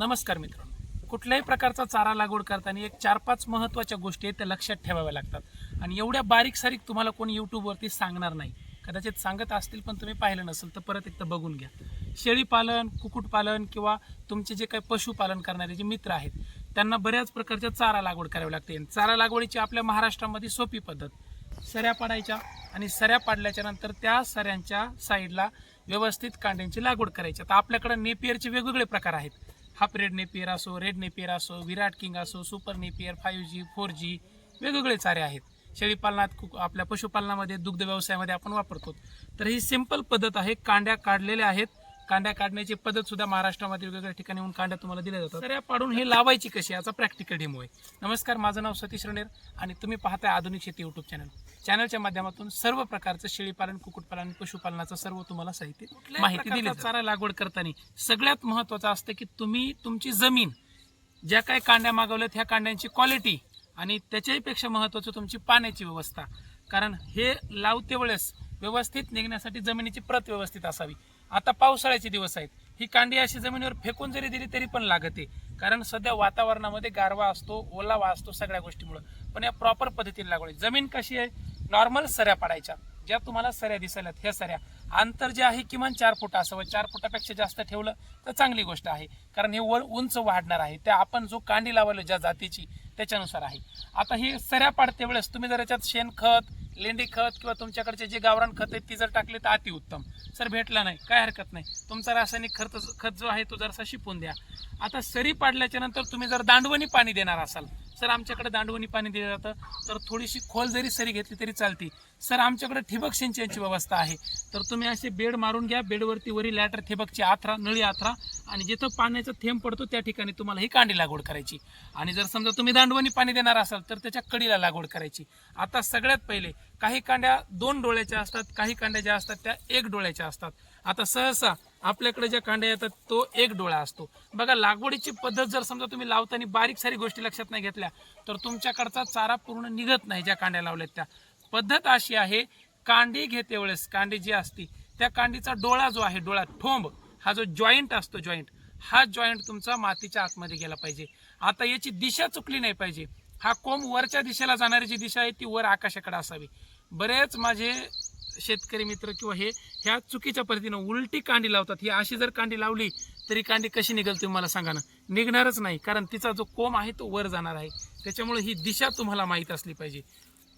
नमस्कार मित्रांनो. कुठल्याही प्रकारचा चारा लागवड करताना एक चार पाच महत्त्वाच्या गोष्टी आहेत त्या लक्षात ठेवाव्या लागतात. आणि एवढ्या बारीक सारीक तुम्हाला कोणी यूट्यूबवरती सांगणार नाही. कदाचित सांगत असतील पण तुम्ही पाहिलं नसेल तर परत एकदा बघून घ्या. शेळीपालन कुक्कुटपालन किंवा तुमचे जे काही पशुपालन करणारे जे मित्र आहेत त्यांना बऱ्याच प्रकारच्या चारा लागवड करावी लागते. चारा लागवडीची आपल्या महाराष्ट्रामध्ये सोपी पद्धत. सऱ्या पाडायच्या आणि सऱ्या पाडल्याच्या नंतर त्या सऱ्यांच्या साईडला व्यवस्थित कांड्यांची लागवड करायची. आता आपल्याकडे नेपियरचे वेगवेगळे प्रकार आहेत. हाफ रेड नेपियर असो रेड नेपियर असो विराट किंग असो super napier five G four G वेगवेगळे चारे आहेत. शेळीपालनात आपल्या पशुपालनामध्ये दुग्ध व्यवसायामध्ये आपण वापरतो. तर ही सिंपल पद्धत आहे कांड्या काढलेल्या आहेत. कांड्या काढण्याची पद्धत सुद्धा महाराष्ट्रामध्ये वेगवेगळ्या ठिकाणी येऊन कांड्या तुम्हाला दिल्या जातात. तर या पाडून हे लावायची कशी याचा प्रॅक्टिकल डेमो आहे. नमस्कार माझं नाव सतीश रणेर आणि तुम्ही पाहताय आधुनिक शेती युट्यूब चॅनल चॅनलच्या माध्यमातून सर्व प्रकारचं शेळीपालन कुक्कुटपालन पशुपालनाचं सर्व तुम्हाला साहित्य माहिती दिली चारा लागवड करताना सगळ्यात महत्वाचं असतं की तुम्ही तुमची जमीन ज्या काही कांड्या मागवल्यात ह्या कांड्यांची क्वालिटी आणि त्याच्याही पेक्षा महत्वाचं तुमची पाण्याची व्यवस्था. कारण हे लावते वेळेस व्यवस्थित निघण्यासाठी जमिनीची प्रत व्यवस्थित असावी. आता पावसाळ्याचे दिवस आहेत. ही कांडी अशी जमिनीवर फेकून जरी दिली तरी पण लागते. कारण सध्या वातावरणामध्ये गारवा असतो ओलावा असतो सगळ्या गोष्टीमुळे. पण या प्रॉपर पद्धतीने लागवड जमीन कशी आहे? नॉर्मल सऱ्या पाडायच्या. ज्या तुम्हाला सऱ्या दिसायल्यात ह्या सऱ्या. अंतर जे आहे किमान चार फुट असावं चार फुटापेक्षा जास्त ठेवलं तर चांगली गोष्ट आहे. कारण हे वर उंच वाढणार आहे. त्या आपण जो कांडी लावलं ज्या जातीची त्याच्यानुसार आहे. आता ही सऱ्या पाडते वेळेस तुम्ही जर याच्यात शेणखत लेंडी खत किंवा तुमच्याकडचे जे गावरान खत आहेत ती जर टाकली तर अतिउत्तम. सर भेटला नाही. काय हरकत नाही. तुमचा रासायनिक खत खत जो आहे तो जरासा शिपून द्या. आता सरी पाडल्याच्या नंतर तुम्ही जर दांडवणी पाणी देणार असाल सर आमच्याकडे दांडवणी पाणी दिलं जातं तर थोडीशी खोल जरी सरी घेतली तरी चालते. सर आमच्याकडे ठिबक सिंचनची व्यवस्था आहे. तर तुम्ही असे बेड मारून घ्या बेडवरती वरी लॅटर ठिबकची आथरा नळी आथरा आणि जिथं पाण्याचा थेंब पडतो त्या ठिकाणी तुम्हाला ही कांडी लागवड करायची. आणि जर समजा तुम्ही दांडवणी पाणी देणार असाल तर त्याच्या कडीला लागवड करायची. आता सगळ्यात पहिले काही कांड्या दोन डोळ्याच्या असतात काही कांड्या ज्या असतात त्या एक डोळ्याच्या असतात. आता सहसा आपल्याकडे ज्या कांड्या येतात तो एक डोळा असतो. बघा लागवडीची पद्धत जर समजा तुम्ही लावताना बारीक सारी गोष्टी लक्षात नाही घेतल्या तर तुमच्याकडचा चारा पूर्ण निघत नाही ज्या कांड्या लावल्यात त्या. पद्धत अशी आहे कांडी घेते वेळेस कांडी जी असती त्या कांडीचा डोळा जो आहे डोळा ठोंब हा जो जॉईंट असतो जॉईंट हा जॉईंट तुमचा मातीच्या आतमध्ये गेला पाहिजे. आता याची दिशा चुकली नाही पाहिजे. हा कोंब वरच्या दिशेला जाणारी जी दिशा आहे ती वर आकाशाकडे असावी. बरेच माझे शेतकरी मित्र किंवा हे ह्या चुकीच्या पद्धतीनं उलटी कांडी लावतात. ही अशी जर कांडी लावली तरी कांडी कशी निघेल तुम्ही मला सांगा ना. निघणारच नाही कारण तिचा जो कोंब आहे तो वर जाणार आहे. त्याच्यामुळे ही दिशा तुम्हाला माहीत असली पाहिजे.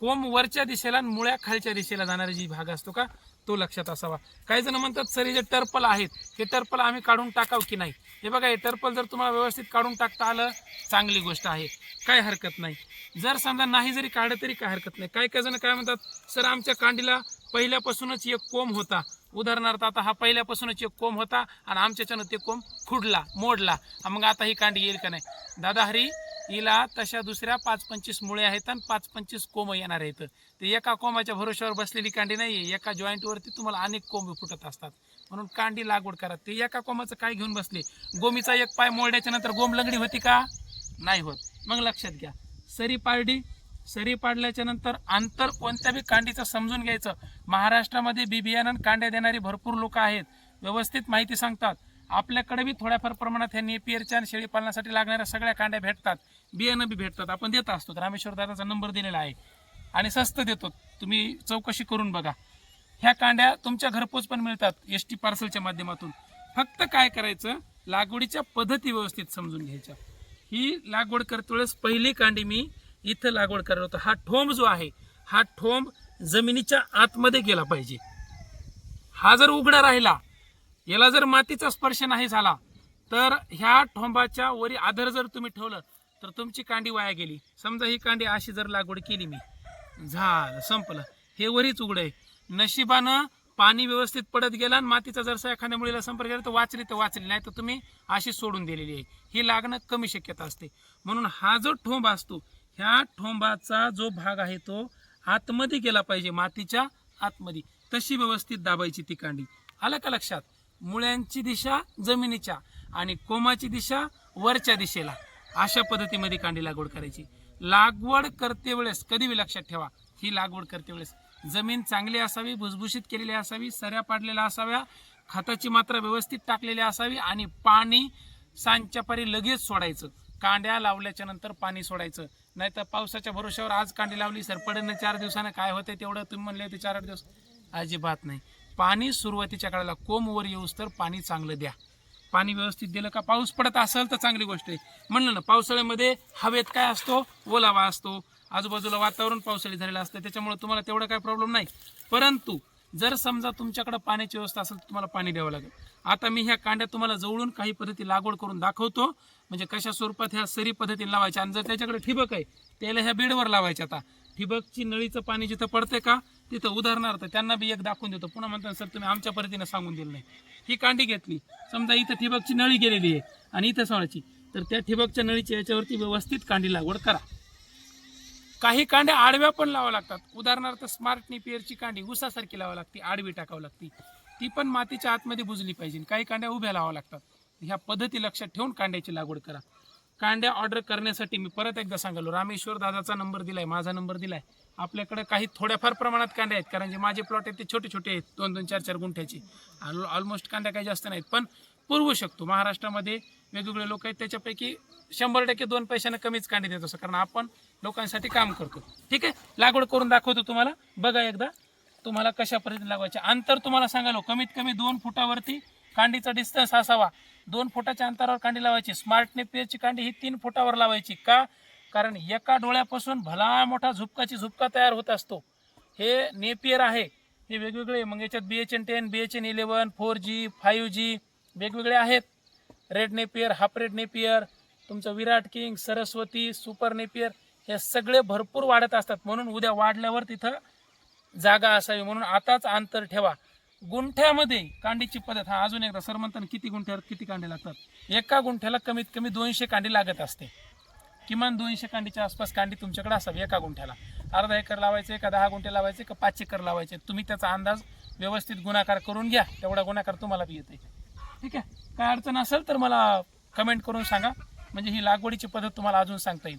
कोंब वरच्या दिशेला मुळ्या खालच्या दिशेला जाणारा जी भाग असतो का तो लक्षात असावा. काही जण म्हणतात सर हे जे टर्पल आहेत हे टर्पल आम्ही काढून टाकाव की नाही? हे बघा हे टर्पल जर तुम्हाला व्यवस्थित काढून टाकता आलं चांगली गोष्ट आहे. काय हरकत नाही. जर समजा नाही जरी काढलं तरी काय हरकत नाही. काही काही जण काय म्हणतात सर आमच्या कांडीला पहिल्यापासूनच एक कोंब होता. उदाहरणार्थ आता हा पहिल्यापासूनच एक कोंब होता आणि आमच्याच्यानं ते कोंब खुडला मोडला. मग आता ही कांडी येईल का नाही? दादा हरी हिला तशा दुसऱ्या पाच पंचवीस मुळे आहेत आणि पाच पंचवीस कोंब येणार आहेत. ते एका कोंबाच्या भरोश्यावर बसलेली कांडी नाही आहे एका जॉईंटवरती तुम्हाला अनेक कोंब फुटत असतात. म्हणून कांडी लागवड करा. ते एका कोंबाचं काय घेऊन बसले? गोमीचा एक पाय मोडल्याच्या नंतर गोम लंगडी होती का? नाही होत. मग लक्षात घ्या. सरी पारडी सरी पाडल्याच्या नंतर अंतर कोणत्या बी कांडीचं समजून घ्यायचं? महाराष्ट्रामध्ये बी बियाणं कांड्या देणारी भरपूर लोक आहेत. व्यवस्थित माहिती सांगतात. आपल्याकडे बी थोड्याफार प्रमाणात ह्या नेपियरच्या आणि शेळी पालनासाठी लागणाऱ्या सगळ्या कांड्या भेटतात. बियाणं बी भेटतात. आपण देत असतो. रामेश्वर दादाचा नंबर दिलेला आहे. आणि स्वस्त देतो. तुम्ही चौकशी करून बघा. ह्या कांड्या तुमच्या घरपोच पण मिळतात एस टी पार्सलच्या माध्यमातून. फक्त काय करायचं? लागवडीच्या पद्धती व्यवस्थित समजून घ्यायच्या. ही लागवड करते वेळेस पहिली कांडी मी इथं लागवड करत होतो. हा ठोंब जो आहे हा ठोंब जमिनीच्या आतमध्ये गेला पाहिजे. हा जर उघडा राहिला याला जर मातीचा स्पर्श नाही झाला तर ह्या ठोंबाच्या वरी आधार जर तुम्ही ठेवलं तर तुमची कांडी वाया गेली. समजा ही कांडी अशी जर लागवड केली मी झालं संपलं. हे वरीच उघड आहे. नशिबानं पाणी व्यवस्थित पडत गेला आणि मातीचा जर एखाद्या मुलीला संपर्क केला तर वाचली तर वाचली नाही तर तुम्ही अशी सोडून दिलेली आहे. ही लागणं कमी शक्यता असते. म्हणून हा जो ठोंब असतो ह्या ठोंबाचा जो भाग आहे तो आतमध्ये गेला पाहिजे मातीच्या आतमध्ये. तशी व्यवस्थित दाबायची ती कांडी. आलं का लक्षात? मुळ्यांची दिशा जमिनीच्या आणि कोमाची दिशा वरच्या दिशेला. अशा पद्धतीमध्ये कांडी लागवड करायची. लागवड करते वेळेस कधी बी लक्षात ठेवा ही लागवड करते वेळेस. जमीन चांगली असावी भुसभुशीत केलेली असावी सऱ्या पाडलेल्या असाव्या खताची मात्रा व्यवस्थित टाकलेली असावी आणि पाणी सांच्या पारी लगेच सोडायचं. कांड्या लावल्याच्या नंतर पाणी सोडायचं. नाही तर पावसाच्या भरोश्यावर आज कांडी लावली सर पडेल चार दिवसानं काय होते तेवढं तुम्ही म्हणले होते चार आठ दिवस. अजिबात नाही. पाणी सुरुवातीच्या काळाला कोंबवर येऊस तर पाणी चांगलं द्या. पाणी व्यवस्थित दिलं का पाऊस पडत असेल तर चांगली गोष्ट आहे. म्हणलं ना पावसाळ्यामध्ये हवेत काय असतो? ओलावा असतो. आजूबाजूला वातावरण पावसाळी झालेलं असतं. त्याच्यामुळे तुम्हाला तेवढा काय प्रॉब्लेम नाही. परंतु जर समजा तुमच्याकडे पाण्याची व्यवस्था असेल तर तुम्हाला पाणी द्यावं लागेल. आता मी ह्या कांड्या तुम्हाला जवळून काही पद्धती लागवड करून दाखवतो. म्हणजे कशा स्वरूपात ह्या सरी पद्धतीने लावायच्या. आणि जर त्याच्याकडे ठिबक आहे त्याला ह्या बेडवर लावायच्या आता. ठिबकची नळीचं पाणी जिथं पडते का? तिथं उदाहरणार्थ त्यांना बी एक दाखवून देतो. पुन्हा म्हणतात सर तुम्ही आमच्या पद्धतीने सांगून दिलं नाही. ही कांडी घेतली. समजा इथं ठिबकची नळी गेलेली आहे आणि इथं सोडायची तर त्या ठिबकच्या नळीच्या याच्यावरती व्यवस्थित कांडी लागवड करा. काही कांड्या आडव्या पण लावा लागतात. उदाहरणार्थ स्मार्ट निपियरची कांडी उसासारखी लावा लागते आडवी टाकावी लागते. ती पण मातीच्या आतमध्ये बुजली पाहिजे. काही कांड्या उभ्या लावा लागतात. ह्या पद्धती लक्षात ठेवून कांड्याची लागवड करा. कांड्या ऑर्डर करण्यासाठी मी परत एकदा सांगालो रामेश्वर दादाचा नंबर दिलाय माझा नंबर दिलाय. आपल्याकडे काही थोड्याफार प्रमाणात कांड्या आहेत कारण जे माझे प्लॉट आहेत ते छोटे छोटे आहेत दोन दोन चार चार गुंठ्याचे ऑलमोस्ट कांद्या काही जास्त नाहीत पण पुरवू शकतो. महाराष्ट्रामध्ये वेगवेगळे लोक आहेत त्याच्यापैकी शंभर टक्के दोन पैशाने कमीच कांदे देत असं कारण आपण लोकांसाठी काम करतो. ठीक आहे? लागवड करून दाखवतो तुम्हाला. बघा एकदा तुम्हाला कशा पद्धतीने लागवायचे. अंतर तुम्हाला सांगालो कमीत कमी दोन फुटावरती कांडीचा डिस्टन्स असावा. दोन फुटाच्या अंतरावर कांडी लावायची. स्मार्ट नेपियरची कांडी ही तीन फुटावर लावायची. का? कारण एका डोळ्यापासून भला मोठा झुपकाची झुपका तयार होत असतो. हे नेपियर आहे. हे वेगवेगळे मग याच्यात B H N ten B H N eleven four G five G वेगवेगळे आहेत. Red napier half red napier तुमचं Virat king Saraswati super napier हे सगळे भरपूर वाढत असतात. म्हणून उद्या वाढल्यावर तिथं जागा असावी. म्हणून आताच अंतर ठेवा. गुंठ्यामध्ये कांडीची पद्धत हा अजून एकदा सर म्हणताना किती गुंठ्यावर किती कांडे लागतात? एका गुंठ्याला कमीत कमी दोनशे कांडी लागत असते. किमान दोनशे कांडीच्या आसपास कांडी तुमच्याकडे असावी एका गुंठ्याला. अर्धा एकर लावायचे का दहा गुंठे लावायचे का पाच एकर लावायचे. तुम्ही त्याचा अंदाज व्यवस्थित गुणाकार करून घ्या. तेवढा गुणाकार तुम्हाला बी येते ठीक आहे? काय अडचण असेल तर मला कमेंट करून सांगा. म्हणजे ही लागवडीची पद्धत तुम्हाला अजून सांगता येईल.